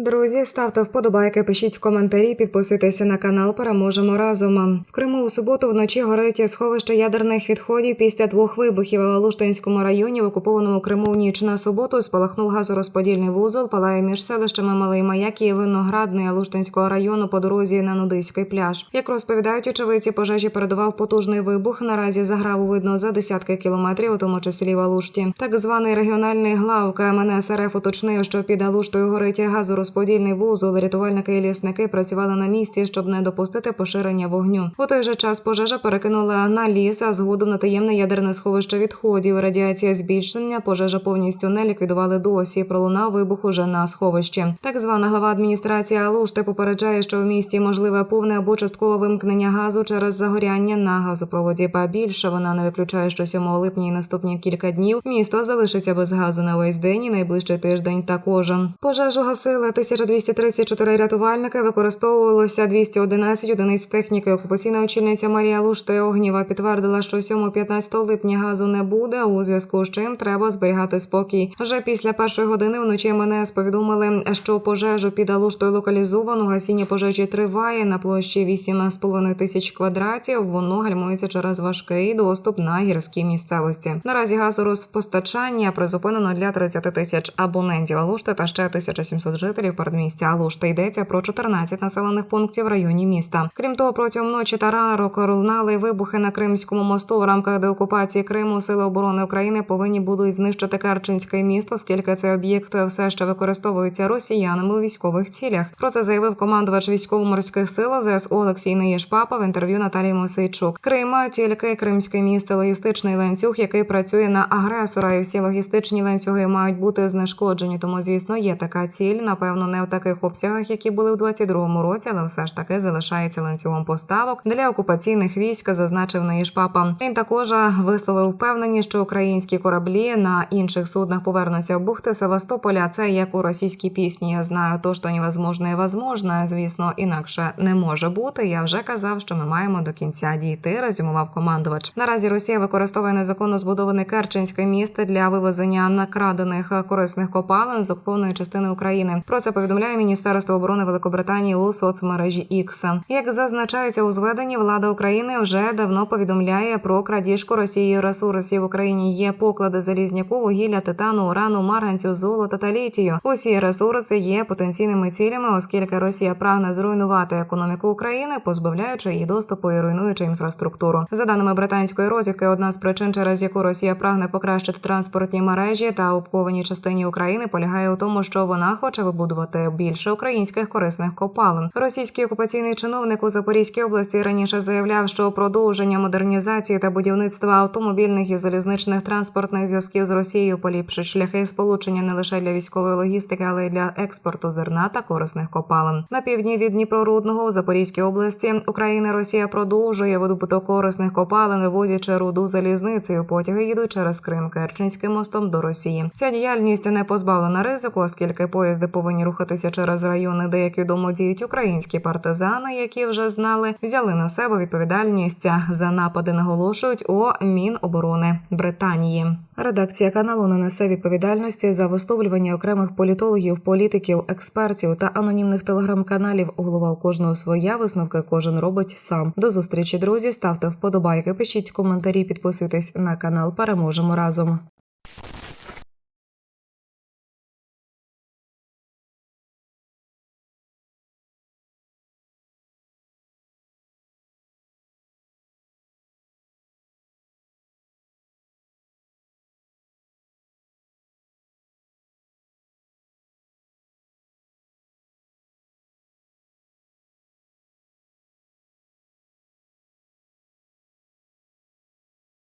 Друзі, ставте вподобайки, пишіть коментарі, підписуйтеся на канал. Переможемо разом. В Криму у суботу вночі горить сховище ядерних відходів після двох вибухів у Алуштинському районі в окупованому Криму ніч на суботу спалахнув газорозподільний вузол. Палає між селищами Малий Маяк і Виноградний Алуштинського району по дорозі на нудиський пляж. Як розповідають очевидці, пожежі передував потужний вибух. Наразі заграву видно за десятки кілометрів, у тому числі в Алушті. Так званий регіональний главка МНС РФ уточнив, що під Алуштою горить газорозподільний вузол. Рятувальники і лісники працювали на місці, щоб не допустити поширення вогню. У той же час пожежа перекинула на ліс, а згодом на таємне ядерне сховище відходів. Радіація збільшення пожежа повністю не ліквідували досі. Пролунав вибух уже на сховищі. Так звана глава адміністрації Алушти попереджає, що в місті можливе повне або часткове вимкнення газу через загоряння на газопроводі. Ба більше вона не виключає, що 7 липня і наступні кілька днів місто залишиться без газу на весь день і найближчий тиждень також. Пожежу гасили 1234 рятувальники. Використовувалося 211 одиниць техніки. Окупаційна очільниця Марія Лушти Огніва підтвердила, що 7-15 липня газу не буде. У зв'язку з чим треба зберігати спокій. Вже після першої години вночі МНС повідомили, що пожежу під Алуштою локалізовано. Гасіння пожежі триває на площі 8,5 тисяч квадратів. Воно гальмується через важкий доступ на гірській місцевості. Наразі газорозпостачання призупинено для 30 тисяч абонентів Алушти та ще 1700 жителів передмістя Алушти. Йдеться про 14 населених пунктів в районі міста. Крім того, протягом ночі та ранок лунали вибухи на Кримському мосту в рамках деокупації Криму. Сили оборони України повинні будуть знищити Керченське місто, оскільки цей об'єкт все ще використовується росіянами у військових цілях. Про це заявив командувач військово-морських сил ЗСУ Олексій Неєшпапа в інтерв'ю Наталії Мосейчук. Крим тільки кримське місто, логістичний ланцюг, який працює на агресора, і всі логістичні ланцюги мають бути знешкоджені. Тому, звісно, є така ціль. Напевно, не в таких обсягах, які були в 22-му році, але все ж таки залишається ланцюгом поставок для окупаційних військ, зазначив Неєшпапа. Він також висловив впевненість, що українські кораблі на інших суднах повернуться в бухти Севастополя. Це як у російській пісні. Я знаю то, що невозможно і возможно. Звісно, інакше не може бути. Я вже казав, що ми маємо до кінця дійти. Резюмував командувач. Наразі Росія використовує незаконно збудований Керченське місто для вивезення накрадених корисних копалин з окупованої частини України. Про це повідомляє Міністерство оборони Великобританії у соцмережі X. Як зазначається у зведенні, влада України вже давно повідомляє про крадіжку Росією ресурсів в Україні. Є поклади залізняку, вугілля, титану, урану, марганцю, золота та літію. Усі ресурси є потенційними цілями, оскільки Росія прагне зруйнувати економіку України, позбавляючи її доступу і руйнуючи інфраструктуру. За даними британської розвідки, одна з причин, через яку Росія прагне покращити транспортні мережі та окупованій частині України, полягає у тому, що вона хоче вибудувати більше українських корисних копалин. Російський окупаційний чиновник у Запорізькій області раніше заявляв, що продовження модернізації та будівництва автомобільних і залізничних транспортних зв'язків з Росією поліпшить шляхи сполучення не лише для військової логістики, але й для експорту зерна та корисних копалин. На півдні від Дніпрорудного у Запорізькій області України Росія продовжує видобуток корисних копалин, вивозячи руду залізницею. Потяги їдуть через Крим Керченським мостом до Росії. Ця діяльність не позбавлена ризику, оскільки поїзди повинні рухатися через райони, де як відомо діють українські партизани, які вже знали, взяли на себе відповідальність за напади. Наголошують у Міноборони Британії. Редакція каналу не несе відповідальності за висловлювання окремих політологів, політиків, експертів та анонімних телеграм-каналів. Голова у кожного своя висновки кожен робить сам. До зустрічі, друзі. Ставте вподобайки, пишіть коментарі, підписуйтесь на канал. Переможемо разом.